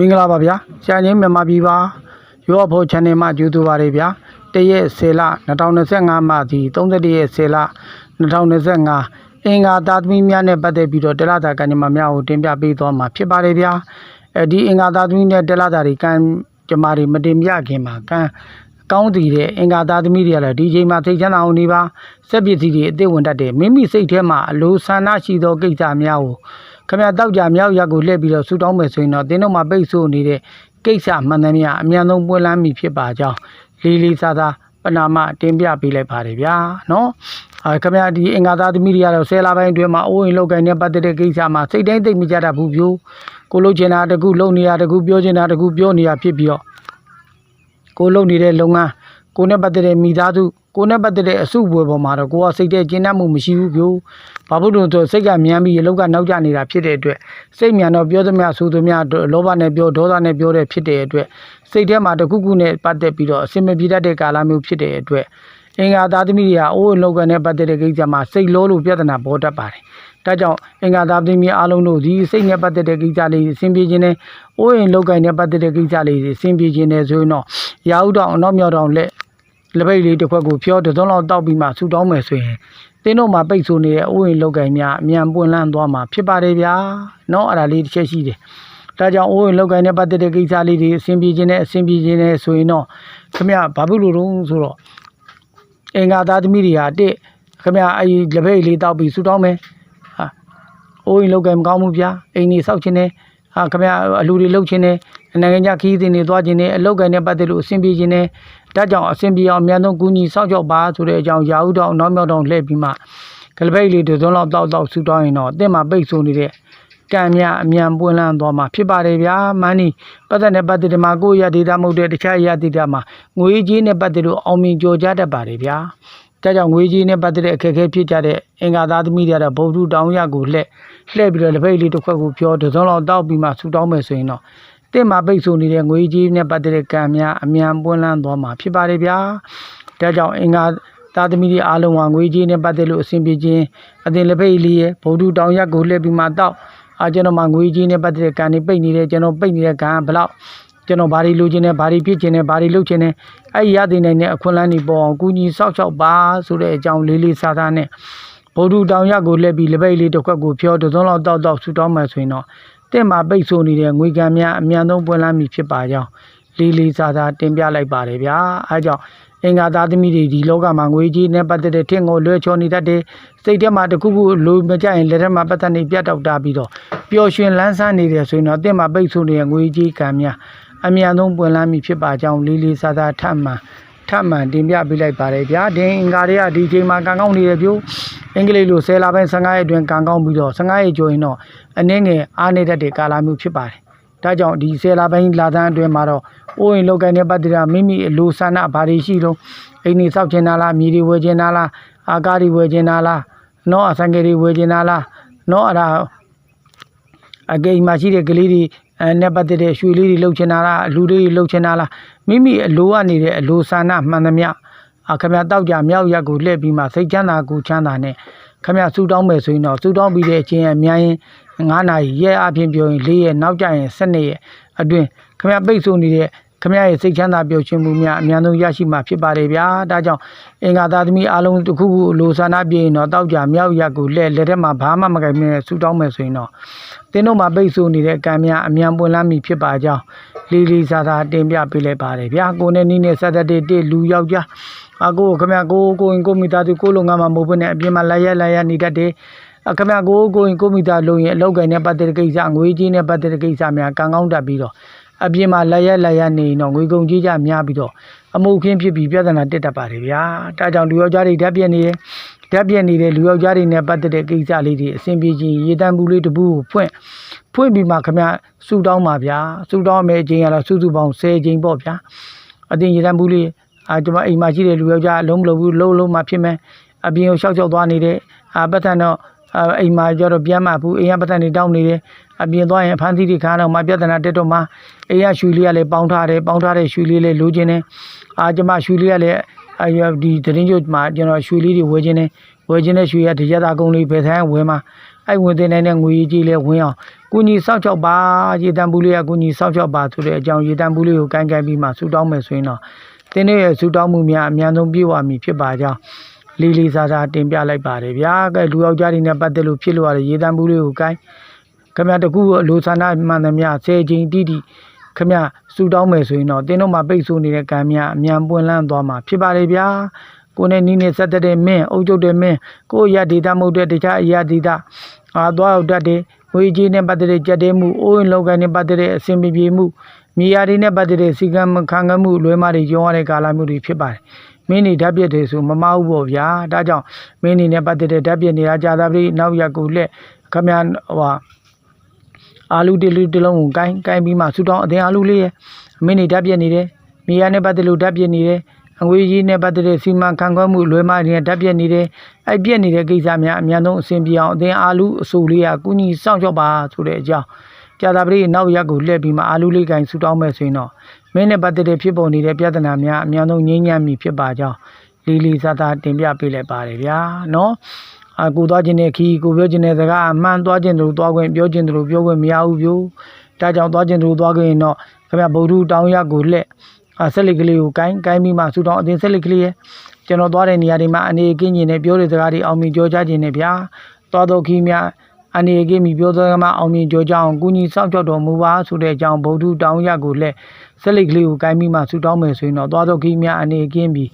မင်္ဂလာပါဗျာရှာချင်းမြန်မာပြည်ပါရောဖို့ channel မှာကြိုဆိုပါရဗျာတရက်10လ2025မှာဒီ31ရက်10လ2025အင်္ဂါသားသမီးများနဲ့ပတ်သက်ပြီးတော့တလတာကံကြမ္မာများကိုတင်ပြပေးသွားမှာဖြစ်ပါတယ်ဗျာအဲဒီအင်္ဂါသားသမီးနဲ့တလတာတွေကံကြမ္မာတွေမတင်ပြခင်မှာကံကောင်းတည်တဲ့အင်္ဂါသားသမီးတွေကလည်းဒီချိန်မှာသိချမ်းအောင်နေပါစက်ပစ္စည်းတွေအစ်စ်ဝင်တတ်တယ်မိမိစိတ်ထဲမှာအလိုဆန္ဒရှိသောကိစ္စများကို ခမရတောက်ကြမြောက်ရက်ကိုလှည့်ပြီးတော့ဆူတောင်းမယ်ဆိုရင်တော့တင်းတို့မှာပိတ်ဆို့နေတဲ့ကိစ္စမှန်သမျှအမြန်ဆုံးပွင့်လန်းပြီဖြစ်ပါကြောင်းလေးလေးစားစားပနာမတင်ပြပေးလိုက်ပါတယ်ဗျာနော်အဲခမရဒီအင်္ဂါသားသမီးတွေကတော့ဆယ်လပိုင်းအတွင်းမှာအိုးအိမ်လောက်ကိုင်းနဲ့ပတ်သက်တဲ့ကိစ္စမှာစိတ်တိုင်းသိမ့်မကြတတ်ဘူးပြိုးကိုလုံးချင်တာတကူလုံနေတာတကူပြောချင်တာတကူပြောနေတာဖြစ်ပြီးတော့ကိုလုံနေတဲ့လုပ်ငန်းကိုနဲ့ပတ်သက်တဲ့မိသားစု ကိုနဲ့ပတ်သက်တဲ့အစုပွဲပေါ်မှာတော့ကိုကစိတ်ထဲကျဉ်းနှံ့မှုမရှိဘူးပြိုးဘာဖြစ်လို့လဲဆိုတော့စိတ်ကမြန်ပြီးအလောက်ကနောက်ကျနေတာဖြစ်တဲ့အတွက်စိတ်မြန်တော့ပြောသမျှဆိုသမျှလောဘနဲ့ပြောဒေါသနဲ့ပြောတဲ့ဖြစ်တဲ့အတွက်စိတ်ထဲမှာတစ်ခုခုနဲ့ပတ်သက်ပြီးတော့အစင်မပြေတတ်တဲ့ကာလမျိုးဖြစ်တဲ့အတွက်အင်္ဂါသားသမီးတွေကအိုးအလောက်ကနဲ့ပတ်သက်တဲ့ကိစ္စမှာစိတ်လောလို့ပြဿနာပေါ်တတ်ပါတယ်။ဒါကြောင့်အင်္ဂါသားသမီးအားလုံးတို့ဒီစိတ်နဲ့ပတ်သက်တဲ့ကိစ္စလေးတွေအဆင်ပြေခြင်းနဲ့အိုးရင်လောက်ကနဲ့ပတ်သက်တဲ့ကိစ္စလေးတွေအဆင်ပြေခြင်းနဲ့ဆိုရင်တော့ရာဟုတောင်အနောက်မြောက်တောင်လက် လက်ပိတ်လေးတစ်ခွက်ကိုဖျောတစ်စုံလောက်တောက်ပြီးမှဆူတောင်းမယ်ဆိုရင်တင်းတို့မှာပိတ်ဆိုးနေတဲ့ဥဝင်လောက်ကိုင်းများအမြန်ပွင့်လန်းသွားမှာဖြစ်ပါတယ်ဗျာ။နော်အဲ့ဒါလေးတစ်ချက်ရှိတယ်။ဒါကြောင့်ဥဝင်လောက်ကိုင်းနဲ့ပတ်သက်တဲ့ကိစ္စလေးတွေအဆင်ပြေခြင်းနဲ့အဆင်ပြေခြင်းနဲ့ဆိုရင်တော့ခမရဘာဖြစ်လို့တုံးဆိုတော့အင်္ဂါသားသမီးတွေဟာတစ်ခမရအဲ့ဒီလက်ပိတ်လေးတောက်ပြီးဆူတောင်းမယ်။ဟာဥဝင်လောက်ကိုင်းမကောင်းဘူးဗျာ။အိမ်ကြီးစောက်ခြင်းနဲ့ ဟာခမရအလူတွေလှုပ်ခြင်းနဲ့နိုင်ငံခြားခီးသည်တွေသွားခြင်းနဲ့အလောက်ကင်နဲ့ပတ်သက်လို့အဆင်ပြေခြင်းနဲ့ဒါကြောင့်အဆင်ပြေအောင်အများဆုံးကူညီစောင့်ကြောက်ပါဆိုတဲ့အကြောင်းရာဟုတော့နောက်မြောက်တော့လှည့်ပြီးမှကလပိတ်လေးတစ်စုံလောက်တောက်တောက်ဆူတောင်းရင်တော့အင့်မှာပိတ်ဆိုနေတဲ့ကံမြအမြန်ပွင့်လန်းသွားမှာဖြစ်ပါတယ်ဗျာမန်းနီပတ်သက်နဲ့ပတ်သက်ဒီမှာကိုယ့်ရဒေတာမဟုတ်တဲ့တခြားရဒေတာမှာငွေကြီးနဲ့ပတ်သက်လို့အောင်မြင်ကြော်ကြတတ်ပါတယ်ဗျာ ဒါကြောင့်ငွေကြီးနဲ့ပတ်သက်တဲ့အခက်အခဲဖြစ်ကြတဲ့အင်္ဂါသားသမီးတွေကတော့ဗုဒ္ဓတောင်းရကိုလှည့်လှည့်ပြီးတော့လက်ပိတ်လေးတစ်ခွက်ကိုပြောတစ်စုံလောက်တောက်ပြီးမှဆူတောင်းမယ်ဆိုရင်တော့တင့်မှာပိတ်ဆိုနေတဲ့ငွေကြီးနဲ့ပတ်သက်တဲ့ကံများအမြန်ပွင့်လန်းသွားမှာဖြစ်ပါတယ်ဗျာဒါကြောင့်အင်္ဂါသားသမီးတွေအားလုံးဟာငွေကြေးနဲ့ပတ်သက်လို့အဆင်ပြေခြင်းအသင်လက်ဖိတ်လေးရဲ့ဗုဒ္ဓတောင်ရက်ကိုလှည့်ပြီးမှတောက်အာကျွန်တော်မှငွေကြေးနဲ့ပတ်သက်တဲ့ကံတွေပိတ်နေတယ်ကျွန်တော်ပိတ်နေတဲ့ကံကဘယ်လောက် ကျွန်တော်ဘာတွေလိုချင်တယ်ဘာတွေဖြစ်ချင်တယ်ဘာတွေလုပ်ချင်တယ်အဲ့ဒီရသိနိုင်တဲ့အခွင့်အလမ်းတွေပေါ်အောင်ကူညီဆောက်ရှောက်ပါဆိုတဲ့အကြောင်းလေးလေးစားစားနဲ့ဗုဒ္ဓတောင်ရက်ကိုလှည့်ပြီးလက်ပိတ်လေးတစ်ခွက်ကိုဖြောတစ်စုံလောက်တောက်တောက်ဆူတောင်းမှဆိုရင်တော့တင့်မှာပိတ်ဆိုနေတဲ့ငွေကံများအမြန်ဆုံးပွင့်လန်းပြီဖြစ်ပါကြောင်းလေးလေးစားစားတင်ပြလိုက်ပါတယ်ဗျာအဲကြောင့်အင်္ဂါသားသမီးတွေဒီလောကမှာငွေကြီးနဲ့ပတ်သက်တဲ့ထင်ကိုလွှဲချော်နေတတ်တယ်စိတ်ထဲမှာတစ်ခုခုလိုမကြရင်လက်ထဲမှာပတ်သက်နေပြတ်တောက်တာပြီးတော့ပျော်ရွှင်လန်းဆန်းနေတယ်ဆိုရင်တော့အင့်မှာပိတ်ဆို့နေတဲ့ငွေကြီးကံများ အမြန်ဆုံးပွင့်လန်းပြီဖြစ်ပါကြောင်းလေးလေးစားစားထပ်မှန်ထပ်မှန်တင်ပြပေးလိုက်ပါတယ်ဗျာဒီအင်္ဂါတွေကဒီချိန်မှာကံကောင်းနေတယ်ပြို့အင်္ဂလိပ်လို10လပိုင်း15ရက်အတွင်းကံကောင်းပြီးတော့15ရက်ကျော်ရင်တော့အနည်းငယ်အားနေတတ်တဲ့ကာလမျိုးဖြစ်ပါတယ်ဒါကြောင့်ဒီဆယ်လပိုင်းလာသန်းအတွင်းမှာတော့အိုးရင်လောက်ကိုင်းတဲ့ပတ်သက်တာမိမိအလိုဆန္ဒဘာတွေရှိလို့အိမ်ကြီးစောက်ချင်တာလားမြေတွေဝယ်ချင်တာလားအာကားတွေဝယ်ချင်တာလားနော်အဆိုင်ကယ်တွေဝယ်ချင်တာလားနော်အဲ့ဒါအကိမ်မှာရှိတဲ့ကလေးတွေ အဲနဲ့ပတ်သက်တဲ့ရွှေလေးတွေလှုပ်ချင်တာလားအလူလေးတွေလှုပ်ချင်တာလားမိမိအလိုကနေတဲ့အလိုဆန္ဒမှန်သမျှအခမတောက်ကြမြောက်ရက်ကိုလှည့်ပြီးမှစိတ်ချမ်းသာကိုချမ်းသာနဲ့ခမဆူတောင်းမယ်ဆိုရင်တော့ဆူတောင်းပြီးတဲ့အချင်းအများရင်9နာရီရဲအပြင်ပြောရင်4ရက်နောက်ကျရင်12ရက်အတွင်းခမရပိတ်ဆို့နေတဲ့ ခမရရဲ့စိတ်ချမ်းသာပျော်ရွှင်မှုများအများဆုံးရရှိမှာဖြစ်ပါတယ်ဗျာဒါကြောင့်အင်္ဂါသားသမီးအားလုံးတစ်ခုခုလိုဆန္ဒပြရင်တော့တောက်ကြမြောက်ရက်ကိုလက်လက်ထဲမှာဘာမှမကင်မနဲ့ဆူတောင်းမယ်ဆိုရင်တော့တင်းတို့မှာပိတ်ဆို့နေတဲ့ကံများအမြန်ပွင့်လန်းပြီဖြစ်ပါကြောင်းလေးလေးစားစားတင်ပြပေးလိုက်ပါတယ်ဗျာကိုနဲ့နီးနဲ့ဆက်သက်တဲ့တစ်လူယောက်ျားအကိုခမရကိုကိုရင်ကိုမိသားစုကိုလုံငါမှာမဟုတ်ဘဲနဲ့အပြင်မှာလိုက်ရလိုက်ရနေတတ်တယ်အခမကိုကိုရင်ကိုမိသားလုံးရင်အလောက်ကိုင်းနဲ့ပတ်သက်တဲ့ကိစ္စငွေကြီးနဲ့ပတ်သက်တဲ့ကိစ္စများကံကောင်းတတ်ပြီးတော့ အပြင်မှာလက်ရက်လက်ရက်နေရင်တော့ငွေကုန်ကြီးကြများပြီးတော့အမှုခင်းဖြစ်ပြီးပြဿနာတက်တတ်ပါတယ်ဗျာဒါကြောင့်လူယောက်ျားတွေဓာတ်ပြက်နေတယ်ဓာတ်ပြက်နေတဲ့လူယောက်ျားတွေနဲ့ပတ်သက်တဲ့ကိစ္စလေးတွေအဆင်ပြေခြင်းရေတံပူလေးတစ်ပူကိုဖွင့်ဖွင့်ပြီးမှခမဆူတောင်းပါဗျာဆူတောင်းမယ့်အချိန်ကတော့စုစုပေါင်း10ချိန်ပေါ့ဗျာအတင်ရေတံပူလေးအာကျွန်မအိမ်မှာရှိတဲ့လူယောက်ျားအလုံးမလုံးဘူးလုံးလုံးမှဖြစ်မယ်အပြင်ကိုရှောက်ရှောက်သွားနေတဲ့အာပတ်ထန်တော့ အဲအိမ်မှာကျတော့ပြန်မှဘူးအိမ်ကပတ်သက်နေတောင်းနေတယ်အပြင်သွားရင်အဖမ်းသီးတွေခါတော့မှပြဿနာတက်တော့မှအိမ်ကရွှေလေးကလည်းပေါင်းထားတယ်ပေါင်းထားတဲ့ရွှေလေးလည်းလိုချင်တယ်အာကျမရွှေလေးကလည်းအဲဒီသတင်းကြိုမှာကျွန်တော်ရွှေလေးတွေဝယ်ချင်တယ်ဝယ်ချင်တဲ့ရွှေကတရက်သားကုန်းလေးဘယ်ဆိုင်ဝယ်မှာအဲ့ဝင်တင်နိုင်တဲ့ငွေကြီးလေးဝင်အောင်ကုညီစောက်ချောက်ပါရေတံပူလေးကကုညီစောက်ချောက်ပါဆိုတဲ့အကြောင်းရေတံပူလေးကိုကိုင်းကိုင်းပြီးမှဆူတောင်းမယ်ဆိုရင်တော့တင်းတဲ့ရဲ့ဆူတောင်းမှုများအများဆုံးပြည့်ဝမည်ဖြစ်ပါကြောင်း လေးလေးစားစားတင်ပြလိုက်ပါတယ်ဗျာကဲလူယောက်ျားတွေနဲ့ပတ်သက်လို့ဖြစ်လို့ရတဲ့ရေတံပူလေးကိုကိုင်းခမရတကူအလိုဆန္ဒမှန်သမျှဆယ်ချိန်တိတိခမရဆူတောင်းမယ်ဆိုရင်တော့တင်းတို့မှာပိတ်ဆို့နေတဲ့ကံများအမြန်ပွင့်လန်းသွားမှာဖြစ်ပါတယ်ဗျာကိုယ်နဲ့နီးနေဆက်တဲ့မင်းအုပ်ချုပ်တဲ့မင်းကိုယ့်ရဒေတာမဟုတ်တဲ့တခြားအရာဒေတာအာသွားရောက်တတ်တယ်ဝေကြီးနဲ့ပတ်သက်တဲ့ကြက်တဲမှုအိုးရင်လောက်ကနဲ့ပတ်သက်တဲ့အစဉ်ပြေပြေမှုမြေယာတွေနဲ့ပတ်သက်တဲ့စီကံခံကမှုလွဲမာတွေကြောရတဲ့ကာလမျိုးတွေဖြစ်ပါတယ် မင်းနေဓာတ်ပြက်တယ်ဆိုမမဟုတ်ပေါ့ဗျာဒါကြောင့်မင်းနေနဲ့ပတ်သက်တဲ့ဓာတ်ပြက်နေတာကြာသပတေးနောက်ရက်ကိုလက်ခမရဟိုအာလူတလူတလုံးကိုကိုင်းကိုင်းပြီးမှဆူတောင်းအတင်အာလူလေးရဲ့မင်းနေဓာတ်ပြက်နေတယ်မြေယာနဲ့ပတ်သက်လို့ဓာတ်ပြက်နေတယ်အငွေကြီးနဲ့ပတ်သက်တဲ့စီမံခန့်ခွဲမှုလွယ်မတွေနဲ့ဓာတ်ပြက်နေတယ်။အဲ့ပြက်နေတဲ့ကိစ္စများအများဆုံးအဆင်ပြေအောင်အသင်အာလူအဆူလေးကကုညီစောင့်ရှောက်ပါဆိုတဲ့အကြောင်း ကြာတာပရိနောက်ရက်ကိုလှည့်ပြီးမှအာလူလေးကင်ဆူတောင်းမဲ့ဆိုရင်တော့မင်းနဲ့ပတ်သက်တဲ့ဖြစ်ပေါ်နေတဲ့ပြဿနာများအများဆုံးငြိမ်းချမ်းမိဖြစ်ပါကြောင်းလီလီစာသာတင်ပြပေးလိုက်ပါတယ်ဗျာနော်အကူသွားခြင်းနဲ့ခီးကိုပြောခြင်းနဲ့စကားအမှန်သွားခြင်းတို့သွားခွင့်ပြောခြင်းတို့ပြောခွင့်မရဘူးပြို့ဒါကြောင့်သွားခြင်းတို့သွားခွင့်ရင်တော့ခင်ဗျဗုဒ္ဓတောင်းရက်ကိုလှည့်အာဆက်လက်ကလေးကိုကိုင်းကိုင်းပြီးမှဆူတောင်းအတင်းဆက်လက်ကလေးရဲ့ကျွန်တော်သွားတဲ့နေရာတွေမှာအနေကင်းကျင်နဲ့ပြောတဲ့စကားတွေအောင်မြင်ကြောကြခြင်းနဲ့ဗျာသွားတော့ခီးများ အနေကင်းပြီးပြောတဲ့စကားမှအောင်မြင်ကြောကြအောင်ကုညီစောင့်ကြောက်တော်မူပါဆိုတဲ့အကြောင်းဗုဒ္ဓတောင်းရကိုလက်ဆက်လက်ကလေးကိုကိုင်းပြီးမှဆူတောင်းမယ်ဆိုရင်တော့သွားတော့ခီးများအနေကင်းပြီး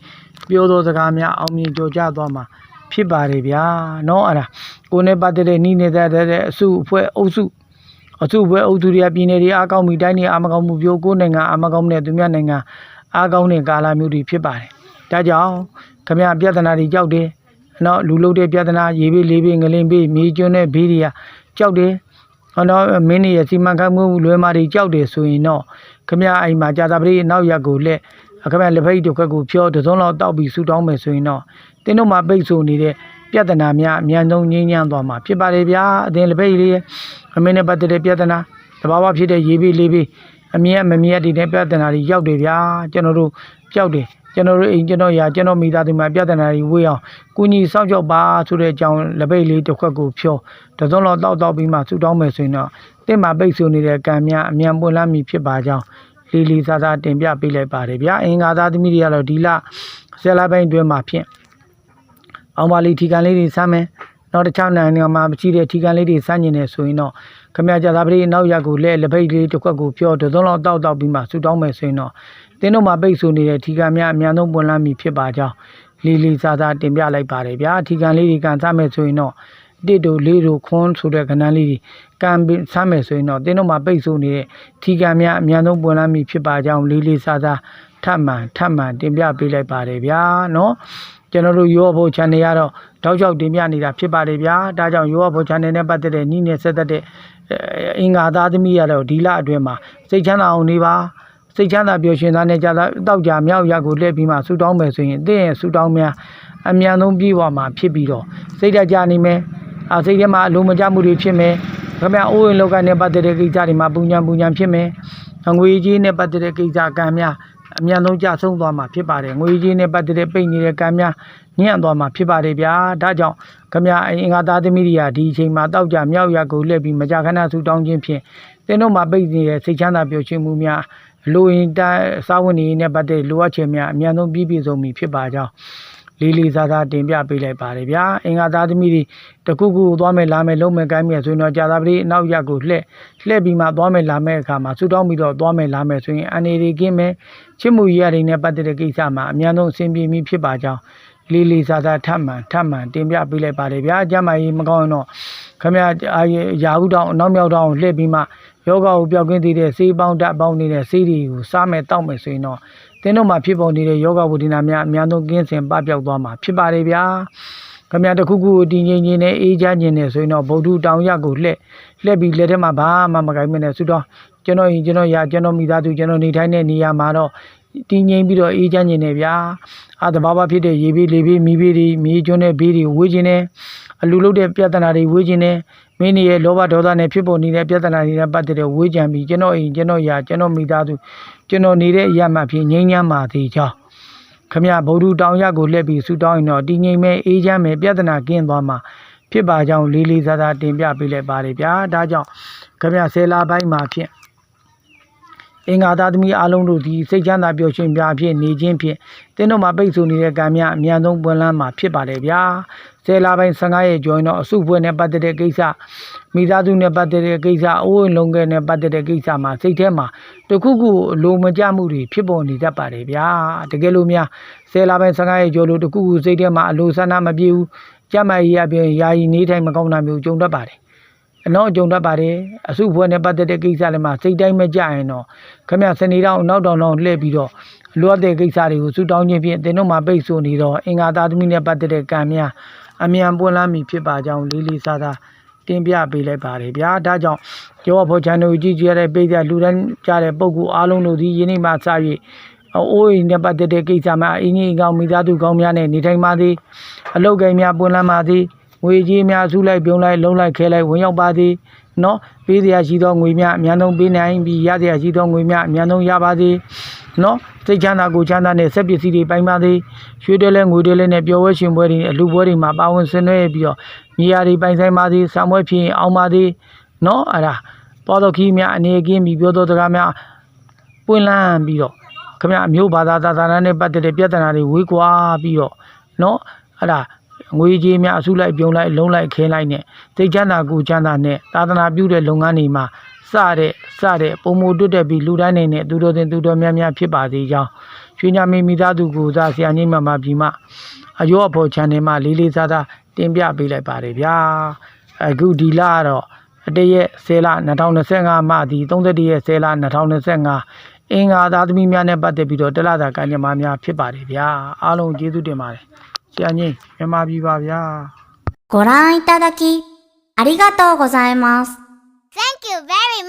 ပြောသောစကားများအောင်မြင်ကြောကြသွားမှာဖြစ်ပါတယ်ဗျာเนาะအဲ့ဒါကိုယ်နဲ့ပတ်သက်တဲ့ဤနေတဲ့တဲ့အစုအဖွဲ့အုပ်စု အစုပွဲအုပ်စုတွေကပြည်နယ်တွေအားကောင်းပြီးတိုင်းတွေအားမကောင်းမှုပြောကိုယ်နိုင်ငံအားမကောင်းတဲ့သူများနိုင်ငံအားကောင်းတဲ့ကာလမျိုးတွေဖြစ်ပါတယ်။ဒါကြောင့်ခမရပြဿနာတွေကြောက်တယ်။ နော်လူလုံးတဲ့ပြဿနာရေဘေးလေးဘေးငလင်ဘေးမြေကျွန်းတဲ့ဘေးတွေကကြောက်တယ်။ဟောတော့မင်းတွေရဲ့စီမံခန့်ခွဲမှုလွယ်မာတွေကြောက်တယ်ဆိုရင်တော့ခမရအိမ်မှာကြာတာပရိနောက်ရက်ကိုလက်ခမရလက်ဖက်တစ်ခွက်ကိုဖြောတစုံလောက်တောက်ပြီးဆူတောင်းမယ်ဆိုရင်တော့တင်းတို့မှာပိတ်ဆို့နေတဲ့ပြဿနာများအများဆုံးငြိမ်းချမ်းသွားမှာဖြစ်ပါတယ်ဗျာအတင်းလက်ဖက်လေးရဲ့အမင်းနဲ့ပတ်သက်တဲ့ပြဿနာတဘာဝဖြစ်တဲ့ရေးပေးလေးပေးအမြဲမမြဲတည်တဲ့ပြဿနာတွေရောက်တယ်ဗျာကျွန်တော်တို့ပျောက်တယ် ကျွန်တော်တို့အိမ်ကျွန်တော်ရာကျွန်တော်မိသားစုမှာပြဿနာတွေဝေးအောင်ကုညီစောင့်ကြောက်ပါဆိုတဲ့အကြောင်းလက်ပိတ်လေးတစ်ခွက်ကိုဖြောတစုံတော့တောက်တောက်ပြီးမှဆူတောင်းမယ်ဆိုရင်တော့တင့်မှာပိတ်ဆိုနေတဲ့ကံများအမြန်ပွင့်လန်းမည်ဖြစ်ပါကြောင်းလေးလေးစားစားတင်ပြပေးလိုက်ပါတယ်ဗျာအင်္ဂါသားသမီးတွေကတော့ဒီလဆယ်လပိုင်းအတွင်းမှာဖြင့်အောင်ပါလီထီကန်လေးတွေစမ်းမယ်နောက်တစ်ခြားနိုင်ငံမှာမရှိတဲ့ထီကန်လေးတွေစမ်းကျင်နေဆိုရင်တော့ခမရကြသားပရိနောက်ရက်ကိုလက်လက်ပိတ်လေးတစ်ခွက်ကိုဖြောတစ်စုံလောက်တောက်တောက်ပြီးမှဆူတောင်းမယ်ဆိုရင်တော့ တင်းတို့မှာပိတ်ဆို့နေတဲ့ထီကန်များအများဆုံးပွင့်လန်းမည်ဖြစ်ပါကြောင်းလီလီစားစားတင်ပြလိုက်ပါတယ်ဗျာထီကန်လေးတွေကန်စမ်းမယ်ဆိုရင်တော့တစ်တို့လေးတို့ခွန်းဆိုတဲ့ကဏ္ဍလေးတွေကန်ပြီးစမ်းမယ်ဆိုရင်တော့တင်းတို့မှာပိတ်ဆို့နေတဲ့ထီကန်များအများဆုံးပွင့်လန်းမည်ဖြစ်ပါကြောင်းလီလီစားစားထပ်မံထပ်မံတင်ပြပေးလိုက်ပါတယ်ဗျာနော်ကျွန်တော်တို့ရောဖို့ channel ရတော့တောက်ချောက်တင်ပြနေတာဖြစ်ပါတယ်ဗျာဒါကြောင့်ရောဖို့ channel နဲ့ပတ်သက်တဲ့နီးနဲ့ဆက်သက်တဲ့အင်္ဂါသားသမီးရတော့ဒီလအတွင်းမှာစိတ်ချမ်းသာအောင်နေပါ စိတ်ချမ်းသာပျော်ရွှင်သားနဲ့ကြာသာတောက်ကြမြောက်ရကိုလှည့်ပြီးမှဆူတောင်းမယ်ဆိုရင်တင့်ရဲ့ဆူတောင်းများအမြန်ဆုံးပြီးသွားမှာဖြစ်ပြီးတော့စိတ်ဓာတ်ကြနေမယ်အစိတ်ထဲမှာအလိုမကျမှုတွေဖြစ်မယ်ခင်ဗျအိုးရင်လောက်ကနဲ့ပတ်သက်တဲ့ကိစ္စတွေမှာပူညာပူညာဖြစ်မယ်ငွေကြီးနဲ့ပတ်သက်တဲ့ကိစ္စကံများအမြန်ဆုံးကြဆုံးသွားမှာဖြစ်ပါတယ်ငွေကြီးနဲ့ပတ်သက်တဲ့ပိတ်နေတဲ့ကံများညံ့သွားမှာဖြစ်ပါတယ်ဗျာဒါကြောင့်ခမရအင်္ဂါသားသမီးတွေကဒီအချိန်မှာတောက်ကြမြောက်ရကိုလှည့်ပြီးမကြခဏဆူတောင်းခြင်းဖြင့်တင်းတို့မှာပိတ်နေတဲ့စိတ်ချမ်းသာပျော်ရွှင်မှုများ လိုရင်တစာဝန်နေနဲ့ပတ်သက်လိုအပ်ချက်များအမြန်ဆုံးပြည့်ပြည့်စုံပြီဖြစ်ပါကြောင်းလေးလေးစားစားတင်ပြပေးလိုက်ပါတယ်ဗျာအင်္ဂါသားသမီးတွေတခုခုသွားမယ်လာမယ်လုံးမယ်ကိုင်းမယ်ဆိုရင်တော့ကြာသာပတိအနောက်ရက်ကိုလှည့်လှည့်ပြီးမှသွားမယ်လာမယ်အခါမှာဆူတောင်းပြီးတော့သွားမယ်လာမယ်ဆိုရင်အနေရီကင်းမယ်ချစ်မှုရတွေနဲ့ပတ်သက်တဲ့ကိစ္စမှာအများဆုံးအဆင်ပြေမိဖြစ်ပါကြောင်းလေးလေးစားစားထပ်မံထပ်မံတင်ပြပေးလိုက်ပါတယ်ဗျာအကြမ်းမကြီးမကောင်းရင်တော့ခမရအာရာဟုတောင်းအနောက်မြောက်တောင်းလှည့်ပြီးမှ ယောဂကိုပျောက်ကင်းသေးတဲ့စေးပေါင်းဓာတ်ပေါင်းနေတဲ့စေးတွေကိုစားမယ်တောက်မယ်ဆိုရင်တော့တင်းတို့မှာဖြစ်ပေါ်နေတဲ့ယောဂဝိဒနာများအများဆုံးကင်းစင်ပပျောက်သွားမှာဖြစ်ပါတယ်ဗျာခမရတခုခုကိုတည်ငြိမ်ငြိမ်နဲ့အေးချမ်းခြင်းနဲ့ဆိုရင်တော့ဗုဒ္ဓတောင်ရကိုလှည့်လှည့်ပြီးလက်ထက်မှာဘာမှမကိုင်းမနဲ့ဆူတော့ကျွန်တော်ရင်ကျွန်တော်ရာကျွန်တော်မိသားစုကျွန်တော်နေထိုင်တဲ့နေရာမှာတော့တည်ငြိမ်ပြီးတော့အေးချမ်းခြင်းနဲ့ဗျာအာတဘာဘာဖြစ်တဲ့ရေဘေးလေဘေးမီးဘေးတွေမြေကျွန်းတဲ့ဘေးတွေဝေးခြင်းနဲ့အလူလုတ်တဲ့ပြဿနာတွေဝေးခြင်းနဲ့ မင်းရဲ့လောဘဒေါသနဲ့ဖြစ်ပေါ်နေတဲ့ပြဿနာတွေနဲ့ပတ်သက်တဲ့ဝေးကြံပြီးကျွန်တော်အိမ်ကျွန်တော်ရာကျွန်တော်မိသားစုကျွန်တော်နေတဲ့အရာမှဖြစ်ငြိမ်းချမ်းပါသေးကြောင်းခမရဗုဒ္ဓတောင်ရကိုလှည့်ပြီးဆူတောင်းရင်တော့တည်ငြိမ်မဲ့အေးချမ်းမဲ့ပြဿနာကင်းသွားမှာဖြစ်ပါကြောင်းလေးလေးစားစားတင်ပြပေးလိုက်ပါတယ်ဗျာဒါကြောင့်ခင်ဗျဆယ်လာပိုင်းမှာဖြင့် အင်္ဂါသားသမီးအလုံးတို့ဒီစိတ်ချမ်းသာပျော်ရွှင်ပြဖြင့်နေခြင်းဖြင့်တင်းတို့မှာပိတ်ဆို့နေတဲ့ကံများအမြန်ဆုံးပွင့်လန်းမှာဖြစ်ပါတယ်ဗျာဆယ်လာပိုင်း15ရက်ကျော်ရင်တော့အစုပွဲနဲ့ပတ်သက်တဲ့ကိစ္စမိသားစုနဲ့ပတ်သက်တဲ့ကိစ္စအိုးအိမ်လုံးကဲနဲ့ပတ်သက်တဲ့ကိစ္စမှာစိတ်ထဲမှာတစ်ခုခုအလိုမကျမှုတွေဖြစ်ပေါ်နေတတ်ပါတယ်ဗျာတကယ်လို့များဆယ်လာပိုင်း15ရက်ကျော်လို့တစ်ခုခုစိတ်ထဲမှာအလိုဆန္ဒမပြေဘူးကြမ်းမကြီးအပြင်ယာယီနေထိုင်မကောင်းတာမျိုးကြုံတတ်ပါတယ် အနောက်ကြုံတတ်ပါတယ်အစုဖွဲ့နဲ့ပတ်သက်တဲ့ကိစ္စလည်းမှာစိတ်တိုင်းမကြရင်တော့ခမရစနေတော့နောက်တောင်တော့လှည့်ပြီးတော့လိုအပ်တဲ့ကိစ္စတွေကိုစူတောင်းခြင်းဖြင့်တင်တို့မှာပိတ်ဆို့နေတော့အင်္ဂါသားသမီးနဲ့ပတ်သက်တဲ့ကံများအမြန်ပွင့်လန်းမည်ဖြစ်ပါကြောင်းလေးလေးစားစားတင်ပြပေးလိုက်ပါတယ်ဗျာဒါကြောင့်ကျောဖို့ချန်တို့ကြည့်ကြရတဲ့ပိတ်သက်လူတိုင်းကြတဲ့ပုံကူအားလုံးတို့ဒီယနေ့မှစ၍အိုးအိမ်နဲ့ပတ်သက်တဲ့ကိစ္စမှာအင်းကြီးကောင်းမိသားစုကောင်းများနဲ့နေထိုင်ပါသည်အလုတ်ကိန်းများပွင့်လန်းပါသည် ငွေကြီးများစုလိုက်ပြုံးလိုက်လုံးလိုက်ခဲလိုက်ဝင်ရောက်ပါသည်နော်ပေးစရာရှိသောငွေများအများဆုံးပေးနိုင်ပြီးရစရာရှိသောငွေများအများဆုံးရပါသည်နော်စိတ်ချမ်းသာကိုယ်ချမ်းသာနဲ့စက်ပစ္စည်းတွေပိုင်းပါသည်ရွှေတဲလဲငွေတဲလဲနဲ့ပျော်ဝဲရှင်ပွဲတွေအလူပွဲတွေမှာပါဝင်ဆင်နွှဲပြီးတော့မြေယာတွေပိုင်ဆိုင်ပါသည်ဆံမွဲဖြစ်ရင်အောင်ပါသည်နော်အဲ့ဒါပေါ်တော်ခီးများအနေကင်းပြီးပြောတော်စကားများပွင့်လန်းပြီးတော့ခမရအမျိုးဘာသာသာသနာနဲ့ပတ်သက်တဲ့ပြဿနာတွေဝေးကွာပြီးတော့နော်အဲ့ဒါ ငွေကြေးများအစုလိုက်ပြုံလိုက်လုံးလိုက်ခင်းလိုက်နဲ့စိတ်ချမ်းသာကိုယ်ချမ်းသာနဲ့သာသနာပြုတဲ့လုပ်ငန်းတွေမှာစတဲ့စတဲ့ပုံမတွတ်တက်ပြီးလူတိုင်းနေနဲ့သူတော်တင်သူတော်များများဖြစ်ပါသေးကြောင်းရွှေညာမင်းမိသားစုကိုစားဆရာကြီးမမပြီးမှအယောအဖို့ channel မှာလေးလေးစားစားတင်ပြပေးလိုက်ပါတယ်ဗျာအခုဒီလကတော့အတရက်10လ2025မှဒီ31ရက်10လ2025အင်္ဂါသားသမီးများနဲ့ပတ်သက်ပြီးတော့တလတာကံကြမ္မာများဖြစ်ပါတယ်ဗျာအားလုံးကျေးဇူးတင်ပါတယ် ဆရာကြီးမြန်မာပြည်ပါဗျာ ご覧いただき、ありがとうございます。 Thank you very